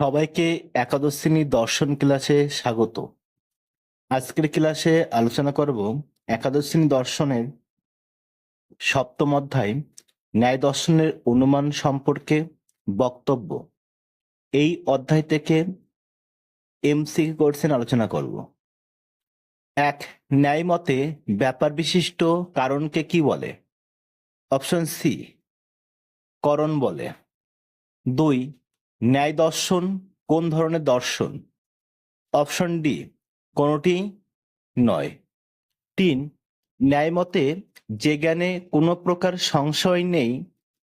সবাইকে একাদশ শ্রেণির দর্শন ক্লাসে স্বাগত। আজকের ক্লাসে আলোচনা করব একাদশ শ্রেণি দর্শনের সপ্তম অধ্যায়, ন্যায় দর্শনের অনুমান সম্পর্কে বক্তব্য। এই অধ্যায় থেকে এমসি কোর্সেন আলোচনা করব। এক, ন্যায় মতে ব্যাপার বিশিষ্ট কারণকে কি বলে? অপশন সি, করণ বলে। দুই ন্যায় দর্শন কোন ধরনের দর্শন? অপশন ডি, কোনোটি নয়। তিন, ন্যায় মতে যে জ্ঞানে কোনো প্রকার সংশয় নেই,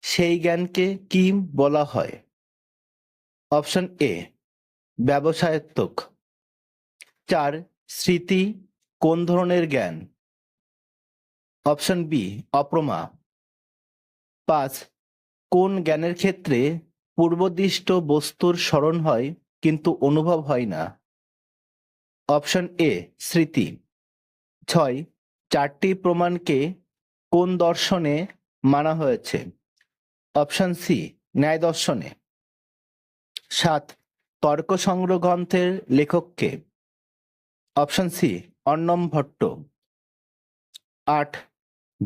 সেই জ্ঞানকে কি বলা হয়? অপশন এ ব্যবসায়ত্মক চার, স্মৃতি কোন ধরনের জ্ঞান? অপশন বি, অপ্রমা। পাঁচ, কোন জ্ঞানের ক্ষেত্রে পূর্বদিষ্ট বস্তুর স্মরণ হয়, কিন্তু অনুভব হয় না। অপশন এ, স্মৃতি। ছয়, চারটি প্রমাণকে কোন দর্শনে মানা হয়েছে? অপশন সি, ন্যায় দর্শনে। সাত, তর্ক সংগ্রহ গ্রন্থের লেখককে। Option C, Annam Bhatta. আট,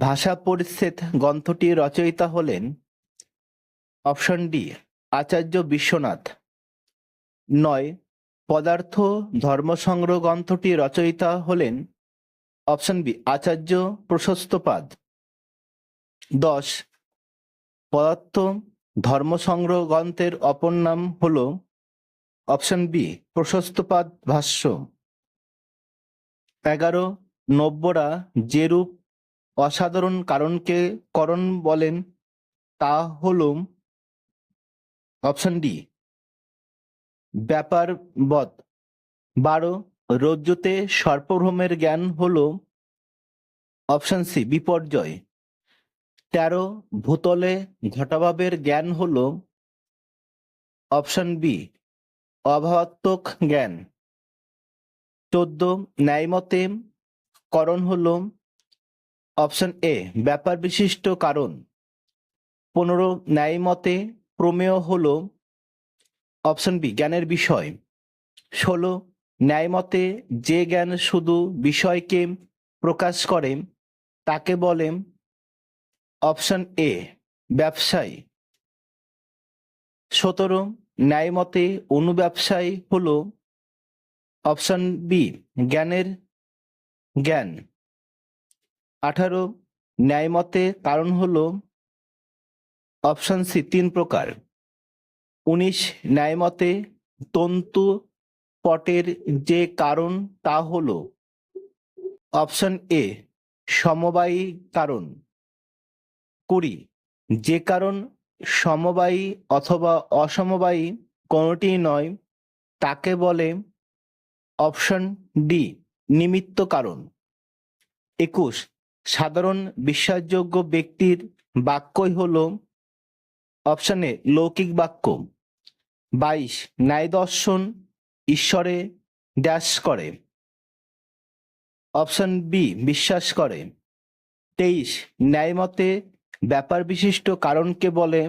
ভাষা পরিচ্ছেদ গ্রন্থটির রচয়িতা হলেন। Option D Acharya Vishwanath. নয়, পদার্থ ধর্মসংগ্রহ গ্রন্থটি রচয়িতা হলেন অপশন বি, আচার্য প্রশস্তপাদ দশ, পদার্থ ধর্মসংগ্রহ গ্রন্থের অপর নাম হল অপশন বি প্রশস্তপাদ ভাষ্য। এগারো, নব্যরা যেরূপ অসাধারণ কারণকে করণ বলেন, তা হল অপশন ডি ব্যাপার বধ বারো, রজ্জুতে সর্পভ্রমের জ্ঞান হল। অপশন সি বিপর্যয়। তেরো, ভূতলে ঘটাভাবের জ্ঞান হল। অপশন বি অভাবাত্মক জ্ঞান। চোদ্দ, ন্যায়মতে করণ হল। অপশন এ ব্যাপার বিশিষ্ট কারণ। পনেরো, ন্যায়মতে প্রমেয় হল অপশন বি, জ্ঞানের বিষয়। ষোলো, ন্যায়মতে যে জ্ঞান শুধু বিষয়কে প্রকাশ করে, তাকে বলে অপশন এ, ব্যবসায়ী। সতেরো, ন্যায়মতে অনুব্যবসায়ী হল অপশন বি, জ্ঞানের জ্ঞান। আঠারো, ন্যায়মতে কারণ হল অপশন সি, তিন প্রকার। উনিশ, ন্যায়মতে তন্তু পটের যে কারণ তা হল অপশন এ, সমবায়ী কারণ। কুড়ি, যে কারণ সমবায়ী অথবা অসমবায়ী কোনোটি নয়, তাকে বলে অপশন ডি, নিমিত্ত কারণ। একুশ, সাধারণ বিশ্বাসযোগ্য ব্যক্তির বাক্যই হল অপশনে লৌকিক বাক্য। বাইশ, ন্যায় দর্শন ঈশ্বরে ড্যাশ করে। অপশন বি, বিশ্বাস করে। তেইশ ন্যায়মতে ব্যাপার বিশিষ্ট কারণকে বলে।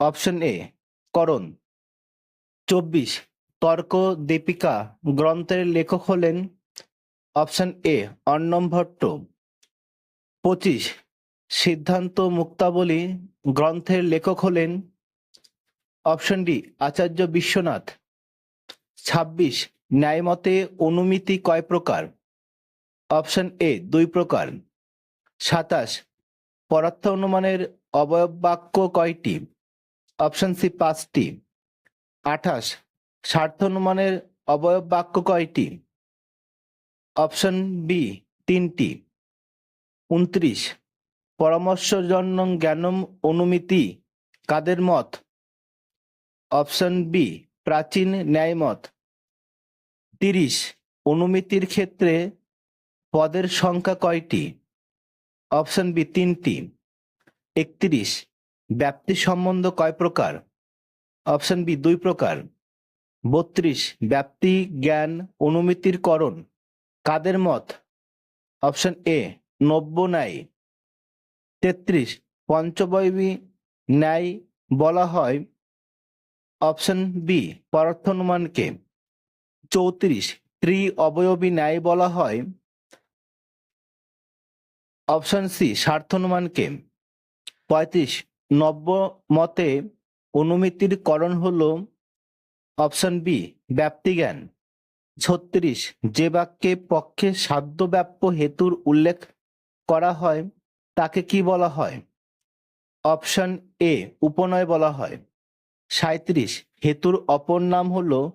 অপশন এ, করণ। চব্বিশ, তর্ক দীপিকা গ্রন্থের লেখক হলেন। Option A Annam Bhatta. পঁচিশ সিদ্ধান্ত মুক্তাবলী গ্রন্থের লেখক হলেন অপশন ডি আচার্য বিশ্বনাথ। ছাব্বিশ ন্যায়মতে অনুমিতি কয় প্রকার? অপশন এ দুই প্রকার। সাতাশ পরার্থ অনুমানের অবয়ব বাক্য কয়টি? অপশন সি পাঁচটি। আঠাশ স্বার্থ অনুমানের অবয়ব বাক্য কয়টি? অপশন বি তিনটি। উনত্রিশ পরামর্শজন্য জ্ঞানম অনুমিতি। কাদের মত? অপশন বি প্রাচীন ন্যায়মত। তিরিশ, অনুমিতির ক্ষেত্রে পদের সংখ্যা কয়টি? অপশন বি তিনটি। একত্রিশ, ব্যাপ্তি সম্বন্ধ কয় প্রকার? অপশন বি দুই প্রকার। বত্রিশ, ব্যাপ্তি, জ্ঞান, অনুমিতির করণ। কাদের মত? অপশন এ নব্য ন্যায়। তেত্রিশ। পঞ্চবয়বী ন্যায় বলা হয় অপশন বি পরার্থনুমানকে চৌত্রিশ। ত্রি অবয়বী ন্যায় বলা হয় অপশন সি স্বার্থনুমানকে পঁয়ত্রিশ। নব্য মতে অনুমিতির করণ হল অপশন বি ব্যাপ্তিজ্ঞান ছত্রিশ। যে বাক্যে পক্ষে সাধ্য ব্যাপ্য হেতুর উল্লেখ করা হয় তাকে কি বলা হয়? অপশন এ, উপনয় বলা হয়। সাঁত্রিশ হেতুর অপর নাম হল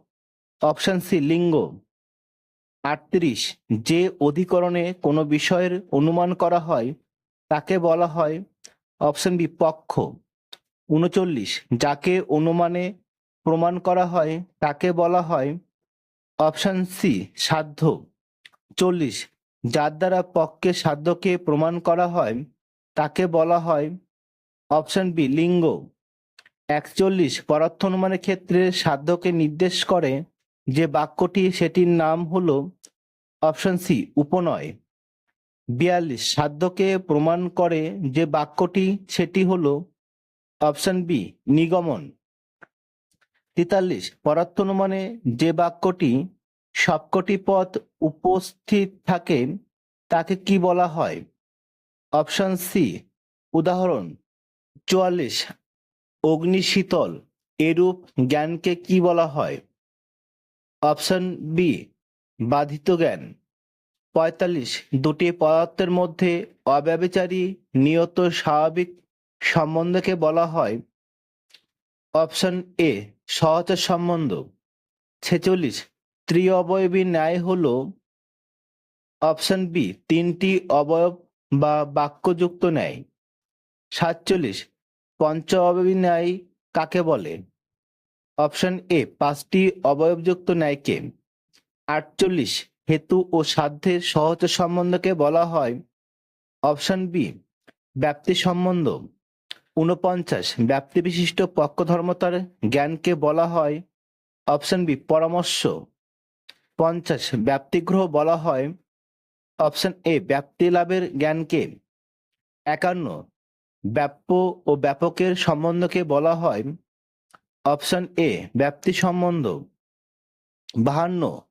অপশন সি, লিঙ্গ। আটত্রিশ, যে অধিকরণে কোনো বিষয়ের অনুমান করা হয়, তাকে বলা হয় অপশন বি, পক্ষ। উনচল্লিশ, যাকে অনুমানে প্রমাণ করা হয়, তাকে বলা হয় অপশন সি, সাধ্য। চল্লিশ, যার দ্বারা পক্ষে সাধ্যকে প্রমাণ করা হয় তাকে বলা হয় অপশন বি লিঙ্গ। একচল্লিশ, পদার্থ অনুমানের ক্ষেত্রে সাধ্যকে নির্দেশ করে যে বাক্যটি সেটির নাম হল অপশন সি উপনয়। বিয়াল্লিশ, সাধ্যকে প্রমাণ করে যে বাক্যটি সেটি হল অপশন বি নিগমন। তেতাল্লিশ, পদার্থ অনুমানে যে বাক্যটি সবকটি পথ উপস্থিত থাকে তাকে কি বলা হয়? অপশন সি উদাহরণ, চুয়াল্লিশ, অগ্নি শীতল, এরূপ জ্ঞানকে কি বলা হয়? অপশন বি বাধিত জ্ঞান, পঁয়তাল্লিশ, দুটি পদার্থের মধ্যে অব্যবিচারী, নিয়ত, স্বাভাবিক সম্বন্ধকে বলা হয়। অপশন এ সহচর সম্বন্ধ, ছেচল্লিশ ত্রি অবয়বী ন্যায় হল। অপশন বি তিনটি অবয়ব বা বাক্যযুক্ত ন্যায়। সাতচল্লিশ পঞ্চ অবয়বী ন্যায় কাকে বলে? অপশন এ, পাঁচটি অবয়বযুক্ত ন্যায়কে। আটচল্লিশ, হেতু ও সাধ্যের সহজ সম্বন্ধকে বলা হয়। অপশন বি, ব্যাপ্তি সম্বন্ধ। ঊনপঞ্চাশ ব্যাপ্তি বিশিষ্ট পক্ষধর্মতার জ্ঞানকে বলা হয়। অপশন বি, পরামর্শ। পঞ্চাশ, ব্যাপ্তিগ্রহ বলা হয়। অপশন এ, ব্যাপ্তি লাভের জ্ঞানকে একান্ন, ব্যাপ্য ও ব্যাপকের সম্বন্ধকে বলা হয়। অপশন এ, ব্যাপ্তি সম্বন্ধ। বাহান্ন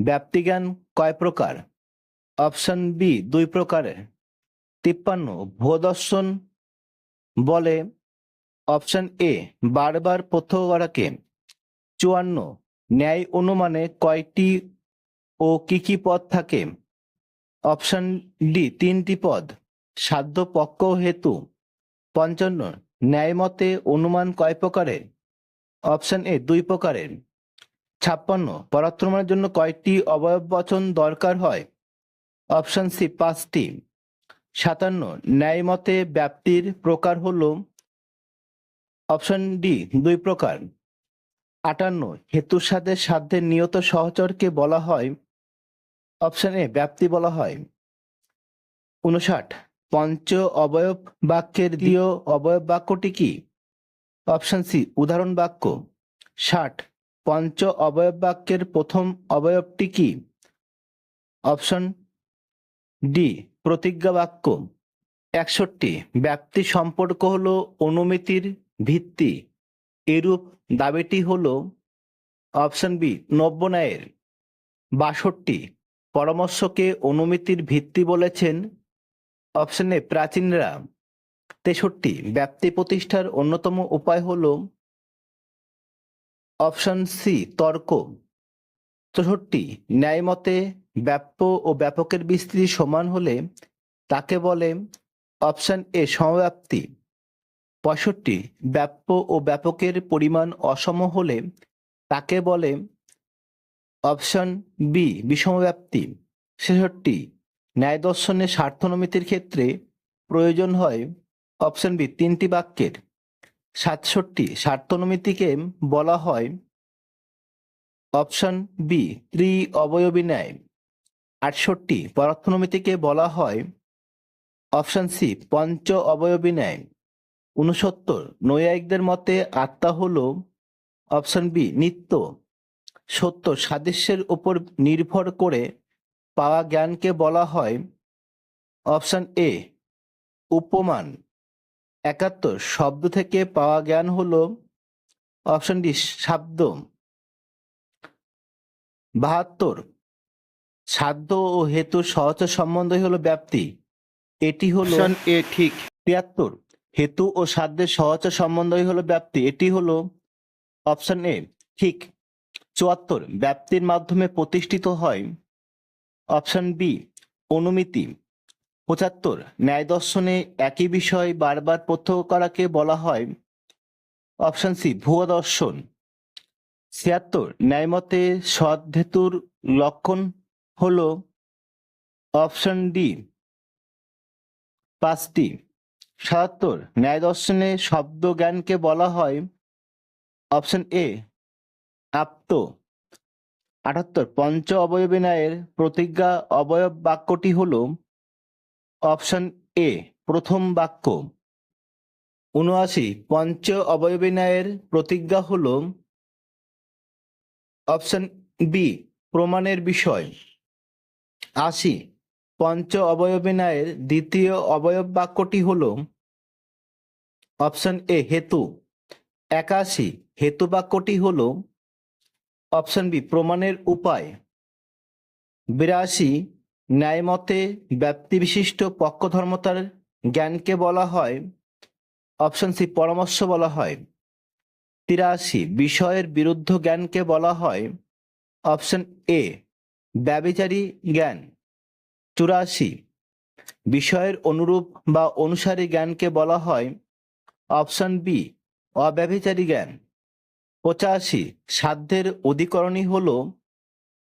ব্যাপ্তিজ্ঞান কয় প্রকার? অপশন বি, দুই প্রকারের। তিপ্পান্ন, ভূদর্শন বলে। অপশন এ, বারবার প্রত্যেককে চুয়ান্ন, ন্যায় অনুমানে কয়টি ও কি কি পথ থাকে? অপশন ডি, তিনটি পদ, সাধ্য পক্ষ হেতু। পঞ্চান্ন ন্যায় মতে অনুমান কয় প্রকারের? অপশন এ, দুই প্রকারের। ছাপ্পান্ন পরাক্রমণের জন্য কয়টি অবয়ব বচন দরকার হয়? অপশন সি, পাঁচটি। সাতান্ন ন্যায় মতে ব্যাপ্তির প্রকার হল। অপশন ডি, দুই প্রকার। আটান্ন, হেতুর সাথে সাধ্যের নিয়ত সহচরকে বলা হয় অপশন এ ব্যাপ্তি বলা হয়। উনষাট পঞ্চ অবয়ব বাক্যের দ্বিতীয় অবয়ব বাক্যটি কি? অপশন সি উদাহরণ বাক্য। ষাট পঞ্চ অবয়ব বাক্যের প্রথম অবয়বটি কি? অপশন ডি প্রতিজ্ঞা বাক্য। একষট্টি ব্যাপ্তি সম্পর্ক হলো অনুমিতির ভিত্তি। এরূপ দাবিটি হলো অপশন বি নব্য ন্যায়ের। বাষট্টি পরামর্শকে অনুমিতির ভিত্তি বলেছেন অপশন প্রাচীনরা। তেষট্টি ব্যাপ্তি প্রতিষ্ঠার অন্যতম উপায় হল অপশন সি, তর্ক। চৌষট্টি, ন্যায়মতে ব্যাপ্য ও ব্যাপকের বিস্তৃতি সমান হলে তাকে বলে অপশন এ সমব্যাপ্তি। পঁয়ষট্টি, ব্যাপ্য ও ব্যাপকের পরিমাণ অসম হলে তাকে বলে অপশন বি, বিষমব্যাপ্তি। ছেষট্টি, ন্যায় দর্শনের স্বার্থনমিতির ক্ষেত্রে প্রয়োজন হয় অপশন বি, তিনটি বাক্যের। সাতষট্টি, স্বার্থনমিতিকে বলা হয় অপশন বি ত্রি অবয়বী ন্যায়। আটষট্টি, পরার্থনমিতিকে বলা হয় অপশন সি পঞ্চ অবয়বী ন্যায়। উনসত্তর নৈয়ায়িকদের মতে আত্মা হল অপশন বি, নিত্য। সত্তর সাদৃশ্যের উপর নির্ভর করে পাওয়া জ্ঞানকে বলা হয় অপশন এ উপমান। একাত্তর শব্দ থেকে পাওয়া জ্ঞান হল অপশন ডি শাব্দ বাহাত্তর সাধ্য ও হেতু সহচর সম্বন্ধই হলো ব্যাপ্তি। এটি হলো এ ঠিক। তিয়াত্তর হেতু ও সাধ্যের সহচর সম্বন্ধই হলো ব্যাপ্তি। এটি হলো অপশন এ ঠিক। চুয়াত্তর, ব্যাপ্তির মাধ্যমে প্রতিষ্ঠিত হয়। অপশন বি, অনুমিতি। পঁচাত্তর, ন্যায় দর্শনে একই বিষয় বারবার প্রত্যক্ষ করাকে বলা হয়। অপশন সি, ভুয়া দর্শন। ছিয়াত্তর, ন্যায়মতে সদ্ধেতুর লক্ষণ হল অপশন ডি। পাঁচটি, সাতাত্তর, ন্যায় দর্শনে শব্দ জ্ঞানকে বলা হয়। অপশন এ আপ্ত আটাত্তর, পঞ্চ অবয়বী ন্যায়ের প্রতিজ্ঞা অবয়ব বাক্যটি হল অপশন এ, প্রথম বাক্য। উনআশি, পঞ্চ অবয়বী ন্যায়ের প্রতিজ্ঞা হল অপশন বি, প্রমাণের বিষয়। আশি, পঞ্চ অবয়বী ন্যায়ের দ্বিতীয় অবয়ব বাক্যটি হল অপশন এ, হেতু। একাশি, হেতু বাক্যটি হল অপশন বি, প্রমাণের উপায়। বিরাশি, ন্যায়মতে ব্যক্তিবিশিষ্ট পক্ষধর্মতার জ্ঞানকে বলা হয়। অপশন সি, পরামর্শ বলা হয়। তিরাশি, বিষয়ের বিরুদ্ধ জ্ঞানকে বলা হয়। অপশন এ, ব্যবিচারী জ্ঞান। চুরাশি, বিষয়ের অনুরূপ বা অনুসারী জ্ঞানকে বলা হয়। অপশন বি, অব্যভিচারী জ্ঞান। পঁচাশি, সাধ্যের অধিকরণই হল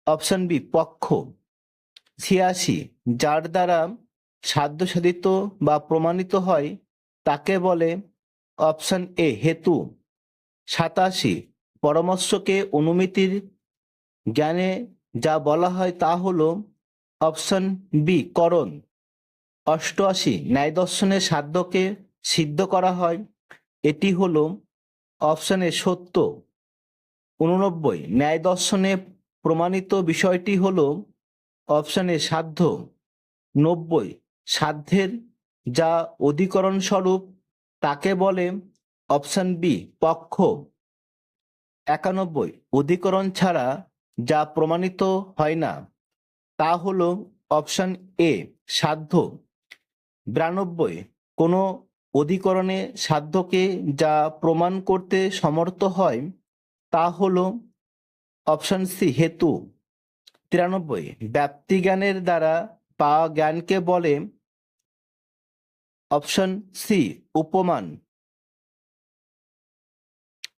অপশন বি, পক্ষ। ছিয়াশি, যার দ্বারা সাধ্য সাধিত বা প্রমাণিত হয়, তাকে বলে অপশন এ, হেতু। সাতাশি, পরামর্শকে অনুমিতির জ্ঞানে যা বলা হয় তা হল অপশন বি, করণ। অষ্টআশি, ন্যায় দর্শনের সাধ্যকে সিদ্ধ করা হয়, এটি হল অপশন এ, সত্য। উননব্বই, ন্যায় দর্শনে প্রমাণিত বিষয়টি হল অপশন সাধ্য। নব্বই, সাধ্যের যা অধিকরণ স্বরূপ তাকে বলে অপশান বি পক্ষ। একানব্বই, অধিকরণ ছাড়া যা প্রমাণিত হয় না, তা হল অপশান এ সাধ্য। বিরানব্বই, কোনো অধিকরণে সাধ্যকে যা প্রমাণ করতে সমর্থ হয় তা হল অপশন সি হেতু। তিরানব্বই, ব্যাপ্তি জ্ঞানের দ্বারা পাওয়া জ্ঞানকে বলে অপশন সি উপমান।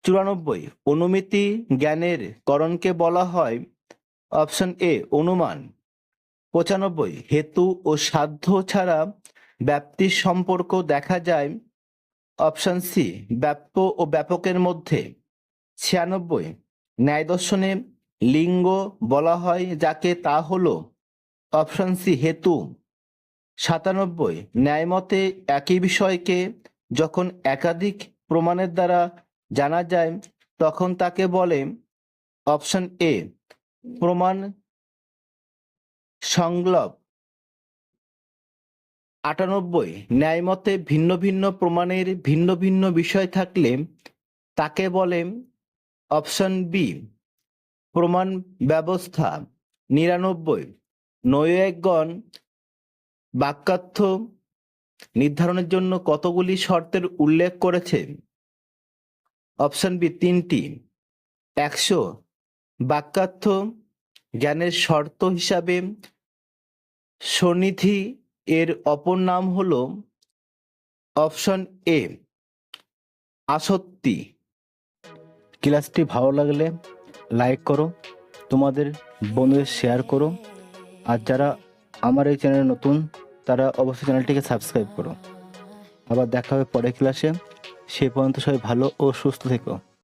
চুরানব্বই, অনুমিতি জ্ঞানের করণকে বলা হয় অপশন এ অনুমান। পঁচানব্বই, হেতু ও সাধ্য ছাড়া ব্যাপ্তির সম্পর্ক দেখা যায় অপশন সি ব্যাপ্য ও ব্যাপকের মধ্যে। ছিয়ানব্বই, ন্যায় দর্শনে লিঙ্গ বলা হয় যাকে, তা হল অপশন সি হেতু। সাতানব্বই, ন্যায়মতে একই বিষয়কে যখন একাধিক প্রমাণের দ্বারা জানা যায়, তখন তাকে বলে অপশন এ, প্রমাণ সংলভ আটানব্বই, ন্যায়মতে ভিন্ন ভিন্ন প্রমাণের ভিন্ন ভিন্ন বিষয় থাকলে তাকে বলে অপশন বি, প্রমাণ ব্যবস্থা, নিরানব্বই নৈয়ায়িকগণ বাক্যার্থ, নির্ধারণের জন্য কতগুলি শর্তের উল্লেখ করেছে? অপশন বি, তিনটি। একশো, বাক্যার্থ, জ্ঞানের শর্ত হিসাবে সন্নিধি এর অপর নাম হল অপশন এ আসক্তি ক্লাসটি ভালো লাগলে লাইক করো, তোমাদের বন্ধুদের শেয়ার করো, আর যারা আমার এই চ্যানেলে নতুন, তারা অবশ্যই চ্যানেলটিকে সাবস্ক্রাইব করো। আবার দেখা হবে পরের ক্লাসে। সে পর্যন্ত সবাই ভালো ও সুস্থ থেকো।